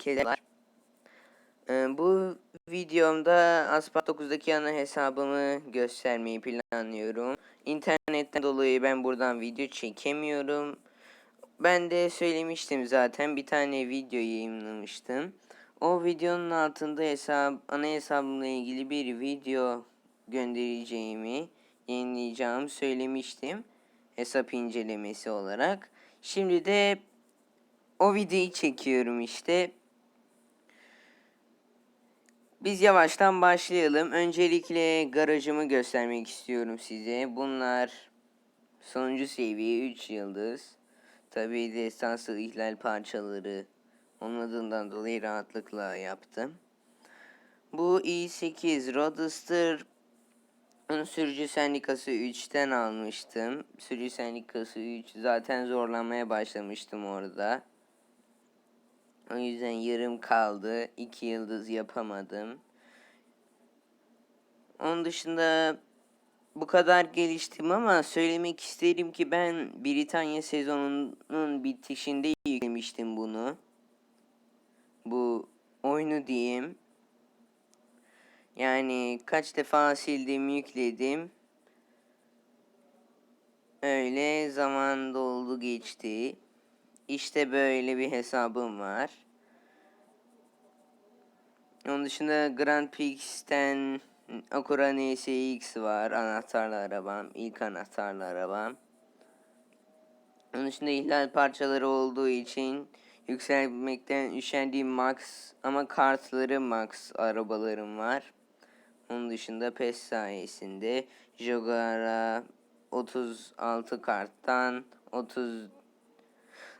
Herkese var. Ee, bu videomda Aspat 9'daki ana hesabımı göstermeyi planlıyorum. İnternetten dolayı ben buradan video çekemiyorum. Ben de söylemiştim zaten bir tane video yayınlamıştım. O videonun altında hesap ana hesabımla ilgili bir video göndereceğimi, yayınlayacağımı söylemiştim. Hesap incelemesi olarak. Şimdi de o videoyu çekiyorum işte. Biz yavaştan başlayalım. Öncelikle garajımı göstermek istiyorum size. Bunlar sonuncu seviye 3 yıldız. Tabii destansı ihlal parçaları onun adından dolayı rahatlıkla yaptım. Bu i8 Roadster onun sürücü sendikası 3'ten almıştım. Sürücü sendikası 3 zaten zorlanmaya başlamıştım orada. O yüzden yarım kaldı. 2 yıldız yapamadım. Onun dışında bu kadar geliştim ama söylemek isterim ki ben Britanya sezonunun bitişinde yüklemiştim bunu. Bu oyunu diyeyim. Yani kaç defa sildim yükledim. Öyle zaman doldu geçti. İşte böyle bir hesabım var. Onun dışında Grand Prix'ten Acura NSX var. Anahtarlı arabam. ilk anahtarlı arabam. Onun dışında ihlal parçaları olduğu için yükselmekten üşendiğim Max ama kartları Max arabalarım var. Onun dışında PES sayesinde Jaguar'a 36 karttan 30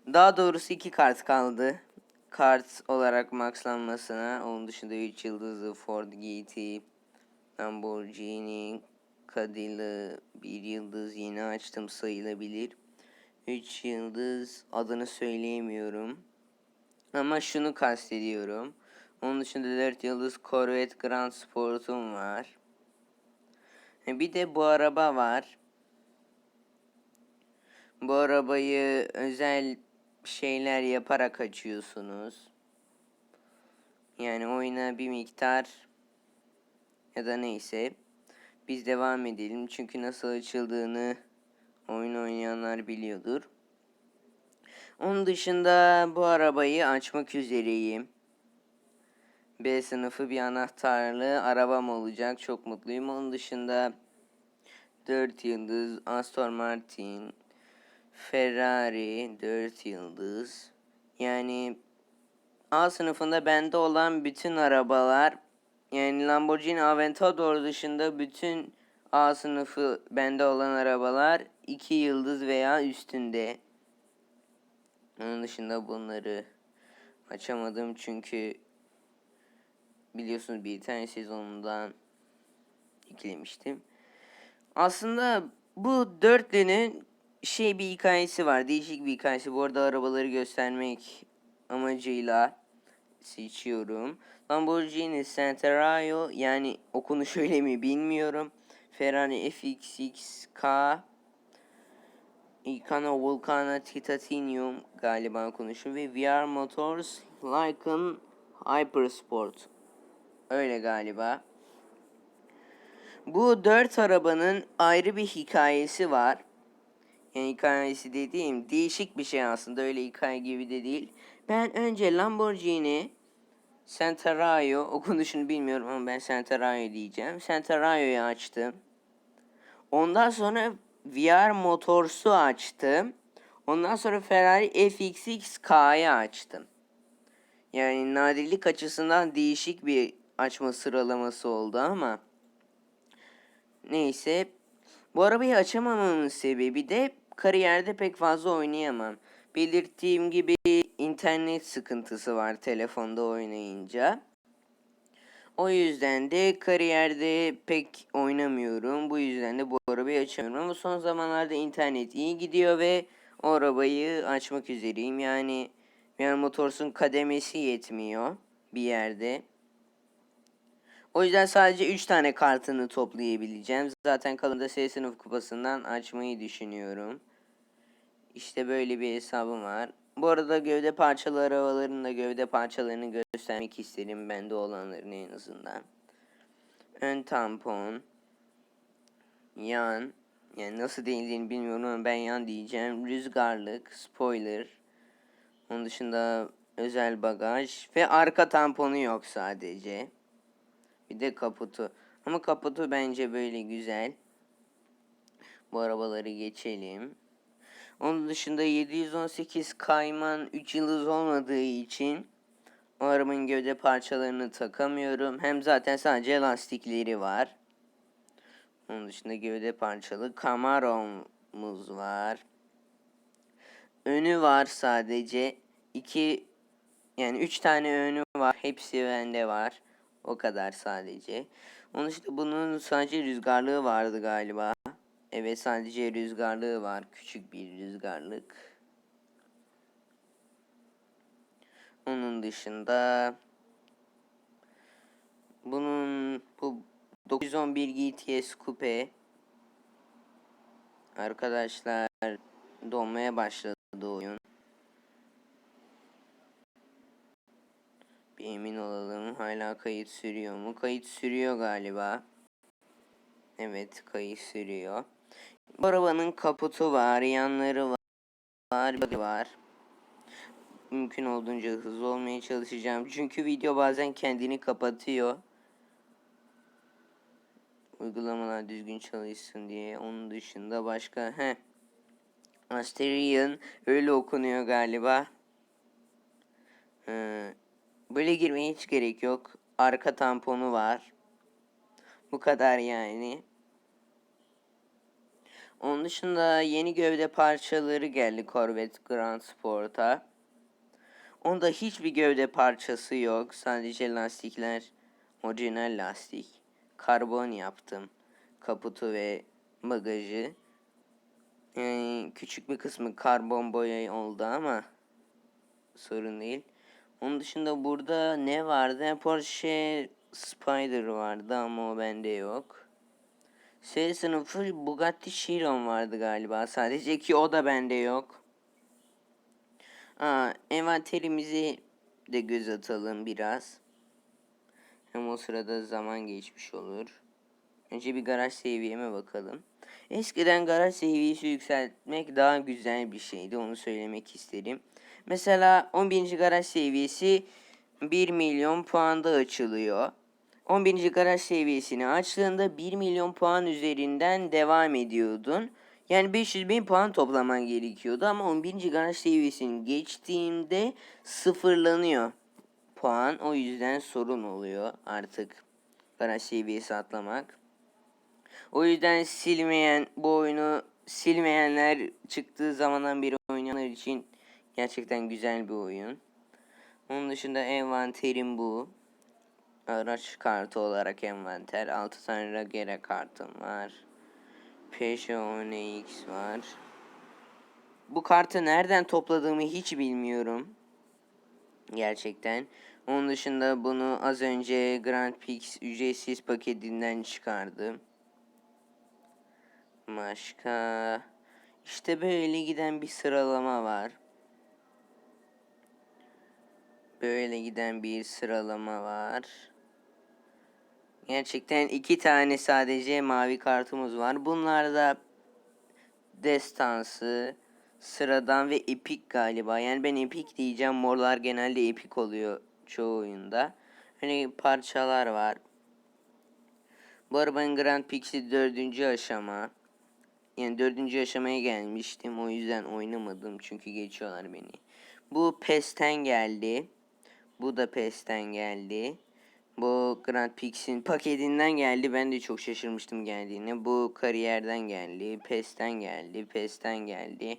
daha doğrusu iki kart kaldı. Kart olarak maxlanmasına. Onun dışında 3 yıldızlı Ford GT, Lamborghini, Cadillac, bir yıldız yeni açtım sayılabilir. 3 yıldız adını söyleyemiyorum. Ama şunu kastediyorum. Onun dışında 4 yıldız Corvette Grand Sport'um var. Bir de bu araba var. Bu arabayı özel şeyler yaparak açıyorsunuz. Yani oyuna bir miktar ya da neyse biz devam edelim. Çünkü nasıl açıldığını oyun oynayanlar biliyordur. Onun dışında bu arabayı açmak üzereyim. B sınıfı bir anahtarlı arabam olacak. Çok mutluyum. Onun dışında 4 yıldız Aston Martin, Ferrari 4 yıldız. Yani A sınıfında bende olan bütün arabalar yani Lamborghini Aventador dışında bütün A sınıfı bende olan arabalar 2 yıldız veya üstünde. Onun dışında bunları açamadım çünkü biliyorsunuz bir tane sezonundan yüklemiştim. Aslında bu dörtlünün şey bir hikayesi var. Değişik bir hikayesi. Bu arada arabaları göstermek amacıyla seçiyorum. Lamborghini Centenario yani okunu şöyle mi bilmiyorum. Ferrari FXXK Icano Vulcana Titanium galiba konuşuyor ve VR Motors Lycan Hypersport. Öyle galiba. Bu dört arabanın ayrı bir hikayesi var. Yani hikayesi dediğim değişik bir şey aslında öyle hikaye gibi de değil. Ben önce Lamborghini Centenario okunuşunu bilmiyorum ama ben Centenario diyeceğim. Centenario'yu açtım. Ondan sonra VR Motors'u açtım. Ondan sonra Ferrari FXXK'yı açtım. Yani nadirlik açısından değişik bir açma sıralaması oldu ama neyse bu arabayı açamamamın sebebi de kariyerde pek fazla oynayamam. Belirttiğim gibi internet sıkıntısı var telefonda oynayınca. O yüzden de kariyerde pek oynamıyorum. Bu yüzden de bu arabayı açamıyorum. Ama son zamanlarda internet iyi gidiyor ve o arabayı açmak üzereyim. Yani yani motorsun kademesi yetmiyor bir yerde. O yüzden sadece 3 tane kartını toplayabileceğim. Zaten kalında S sınıf kupasından açmayı düşünüyorum. İşte böyle bir hesabım var. Bu arada gövde parçaları havalarında gövde parçalarını göstermek isterim. Bende olanların en azından. Ön tampon. Yan. Yani nasıl denildiğini bilmiyorum ama ben yan diyeceğim. Rüzgarlık. Spoiler. Onun dışında özel bagaj. Ve arka tamponu yok sadece. Bir de kaputu. Ama kaputu bence böyle güzel. Bu arabaları geçelim. Onun dışında 718 kayman 3 yıldız olmadığı için o arabanın gövde parçalarını takamıyorum. Hem zaten sadece lastikleri var. Onun dışında gövde parçalı Camaro'muz var. Önü var sadece. 2 yani 3 tane önü var. Hepsi bende var. O kadar sadece. Onun dışında bunun sadece rüzgarlığı vardı galiba. Evet sadece rüzgarlığı var. Küçük bir rüzgarlık. Onun dışında bunun bu 911 GTS Coupe arkadaşlar donmaya başladı oyun. Bir emin olalım. Hala kayıt sürüyor mu? Kayıt sürüyor galiba. Evet kayıt sürüyor. Bu arabanın kaputu var, yanları var, body var. Mümkün olduğunca hızlı olmaya çalışacağım. Çünkü video bazen kendini kapatıyor. Uygulamalar düzgün çalışsın diye. Onun dışında başka he. Asterion öyle okunuyor galiba. Ee, böyle girmeye hiç gerek yok. Arka tamponu var. Bu kadar yani. Onun dışında yeni gövde parçaları geldi Corvette Grand Sport'a. Onda hiçbir gövde parçası yok. Sadece lastikler orijinal lastik. Karbon yaptım. Kaputu ve bagajı. Yani küçük bir kısmı karbon boya oldu ama sorun değil. Onun dışında burada ne vardı? Porsche Spider vardı ama o bende yok. S sınıfı Bugatti Chiron vardı galiba. Sadece ki o da bende yok. Aa, envanterimizi de göz atalım biraz. Hem o sırada zaman geçmiş olur. Önce bir garaj seviyeme bakalım. Eskiden garaj seviyesi yükseltmek daha güzel bir şeydi. Onu söylemek isterim. Mesela 11. garaj seviyesi 1 milyon puanda açılıyor. 11. garaj seviyesini açtığında 1 milyon puan üzerinden devam ediyordun. Yani 500 bin puan toplaman gerekiyordu ama 11. garaj seviyesini geçtiğimde sıfırlanıyor puan. O yüzden sorun oluyor artık garaj seviyesi atlamak. O yüzden silmeyen bu oyunu silmeyenler çıktığı zamandan beri oynayanlar için gerçekten güzel bir oyun. Onun dışında envanterim bu. Araç kartı olarak envanter. 6 tane Ragera kartım var. Peugeot NX var. Bu kartı nereden topladığımı hiç bilmiyorum. Gerçekten. Onun dışında bunu az önce Grand Prix ücretsiz paketinden çıkardım. Başka... İşte böyle giden bir sıralama var. Böyle giden bir sıralama var. Gerçekten iki tane sadece mavi kartımız var. Bunlar da destansı, sıradan ve epik galiba. Yani ben epik diyeceğim. Morlar genelde epik oluyor çoğu oyunda. Hani parçalar var. Bu arabanın Grand Prix'si dördüncü aşama. Yani dördüncü aşamaya gelmiştim. O yüzden oynamadım. Çünkü geçiyorlar beni. Bu PES'ten geldi. Bu da PES'ten geldi. Bu Grand Prix'in paketinden geldi. Ben de çok şaşırmıştım geldiğine. Bu kariyerden geldi. PES'ten geldi. PES'ten geldi.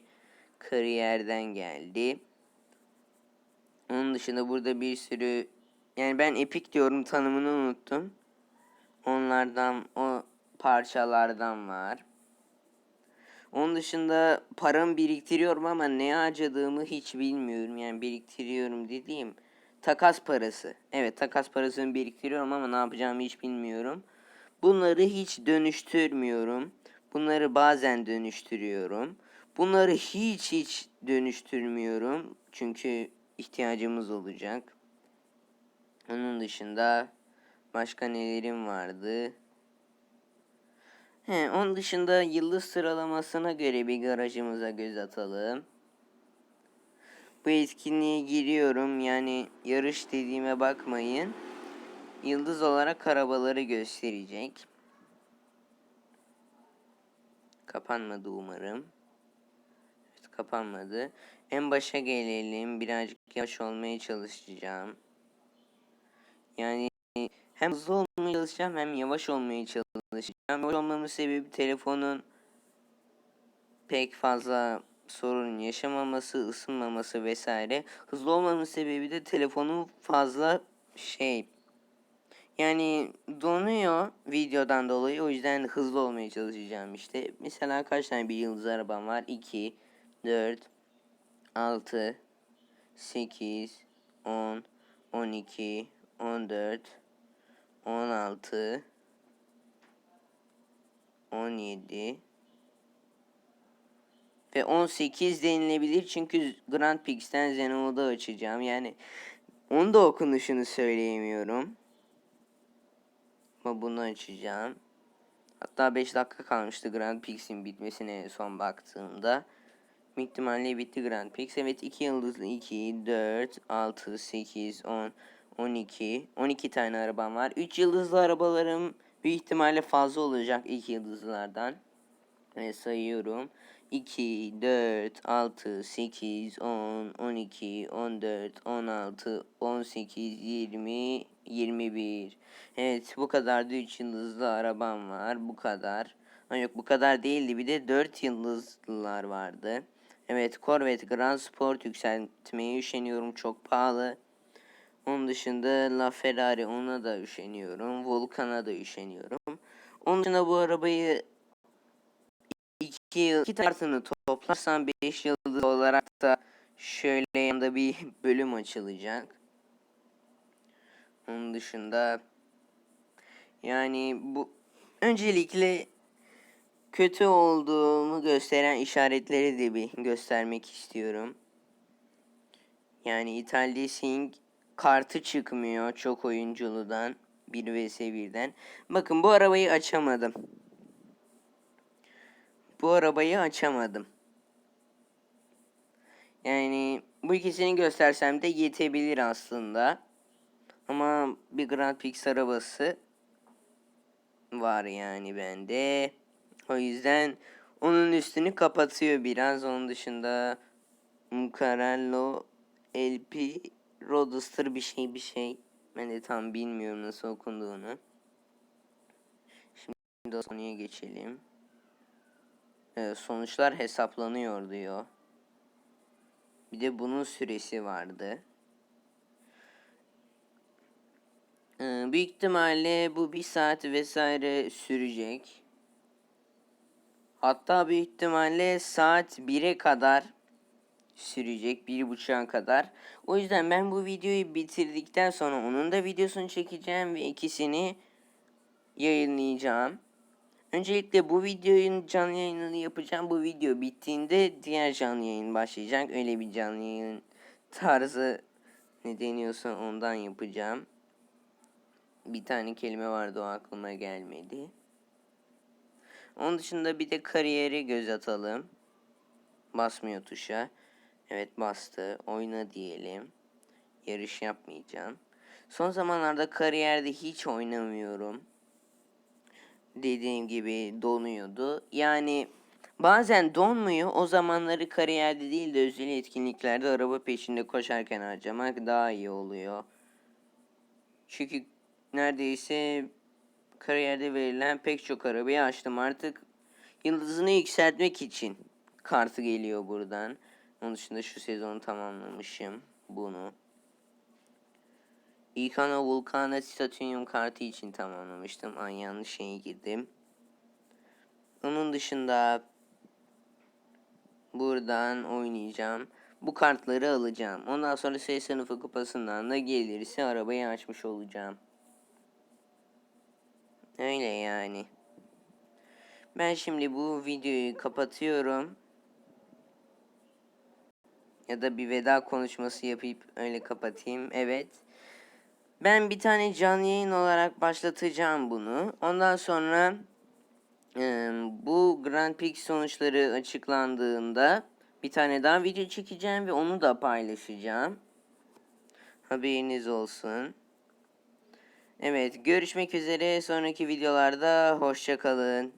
Kariyerden geldi. Onun dışında burada bir sürü yani ben Epic diyorum tanımını unuttum. Onlardan o parçalardan var. Onun dışında paramı biriktiriyorum ama ne harcadığımı hiç bilmiyorum. Yani biriktiriyorum dediğim takas parası. Evet takas parasını biriktiriyorum ama ne yapacağımı hiç bilmiyorum. Bunları hiç dönüştürmüyorum. Bunları bazen dönüştürüyorum. Bunları hiç hiç dönüştürmüyorum. Çünkü ihtiyacımız olacak. Onun dışında başka nelerim vardı? He, onun dışında yıldız sıralamasına göre bir garajımıza göz atalım. Bu etkinliğe giriyorum. Yani yarış dediğime bakmayın. Yıldız olarak arabaları gösterecek. Kapanmadı umarım. Evet, kapanmadı. En başa gelelim. Birazcık yavaş olmaya çalışacağım. Yani hem hızlı olmaya çalışacağım hem yavaş olmaya çalışacağım. Yavaş olmamın sebebi telefonun pek fazla sorun yaşamaması, ısınmaması vesaire. Hızlı olmamın sebebi de telefonun fazla şey yani donuyor videodan dolayı o yüzden hızlı olmaya çalışacağım işte. Mesela kaç tane bir yıldız arabam var? 2, 4, 6, 8, 10, 12, 14, 16, 17 ve 18 denilebilir çünkü Grand Prix'ten Xeno'da açacağım. Yani onu da okunuşunu söyleyemiyorum. Ama bunu açacağım. Hatta 5 dakika kalmıştı Grand Prix'in bitmesine son baktığımda. Büyük ihtimalle bitti Grand Prix. Evet 2 yıldızlı 2, 4, 6, 8, 10, 12. 12 tane arabam var. 3 yıldızlı arabalarım büyük ihtimalle fazla olacak 2 yıldızlılardan. Ve sayıyorum. 2, 4, 6, 8, 10, 12, 14, 16, 18, 20, 21. Evet bu kadar da 3 yıldızlı arabam var. Bu kadar. Yok bu kadar değildi. Bir de 4 yıldızlılar vardı. Evet Corvette Grand Sport yükseltmeye üşeniyorum. Çok pahalı. Onun dışında La Ferrari ona da üşeniyorum. Vulcan'a da üşeniyorum. Onun dışında bu arabayı 2 yıl 2 tartını toplarsam 5 yıldız olarak da şöyle yanında bir bölüm açılacak. Onun dışında yani bu öncelikle kötü olduğumu gösteren işaretleri de bir göstermek istiyorum. Yani İtalya Racing kartı çıkmıyor çok oyunculudan 1 vs 1'den. Bakın bu arabayı açamadım. Bu arabayı açamadım. Yani bu ikisini göstersem de yetebilir aslında. Ama bir Grand Prix arabası var yani bende. O yüzden onun üstünü kapatıyor biraz. Onun dışında Mucarello LP Roadster bir şey bir şey. Ben de tam bilmiyorum nasıl okunduğunu. Şimdi konuya geçelim. Ee, sonuçlar hesaplanıyor diyor. Bir de bunun süresi vardı. Ee, büyük ihtimalle bu bir saat vesaire sürecek. Hatta büyük ihtimalle saat 1'e kadar sürecek. Bir buçuğa kadar. O yüzden ben bu videoyu bitirdikten sonra onun da videosunu çekeceğim ve ikisini yayınlayacağım. Öncelikle bu videonun canlı yayınını yapacağım. Bu video bittiğinde diğer canlı yayın başlayacak. Öyle bir canlı yayın tarzı ne deniyorsa ondan yapacağım. Bir tane kelime vardı o aklıma gelmedi. Onun dışında bir de kariyeri göz atalım. Basmıyor tuşa. Evet bastı. Oyna diyelim. Yarış yapmayacağım. Son zamanlarda kariyerde hiç oynamıyorum. Dediğim gibi donuyordu. Yani bazen donmuyor. O zamanları kariyerde değil de özel etkinliklerde araba peşinde koşarken harcamak daha iyi oluyor. Çünkü neredeyse kariyerde verilen pek çok arabayı açtım. Artık yıldızını yükseltmek için kartı geliyor buradan. Onun dışında şu sezonu tamamlamışım bunu. İlkana Vulkana Titanium kartı için tamamlamıştım. Ay yanlış şeye girdim. Onun dışında buradan oynayacağım. Bu kartları alacağım. Ondan sonra S sınıfı kupasından da gelirse arabayı açmış olacağım. Öyle yani. Ben şimdi bu videoyu kapatıyorum. Ya da bir veda konuşması yapıp öyle kapatayım. Evet. Ben bir tane canlı yayın olarak başlatacağım bunu. Ondan sonra e, bu Grand Prix sonuçları açıklandığında bir tane daha video çekeceğim ve onu da paylaşacağım. Haberiniz olsun. Evet, görüşmek üzere sonraki videolarda. Hoşça kalın.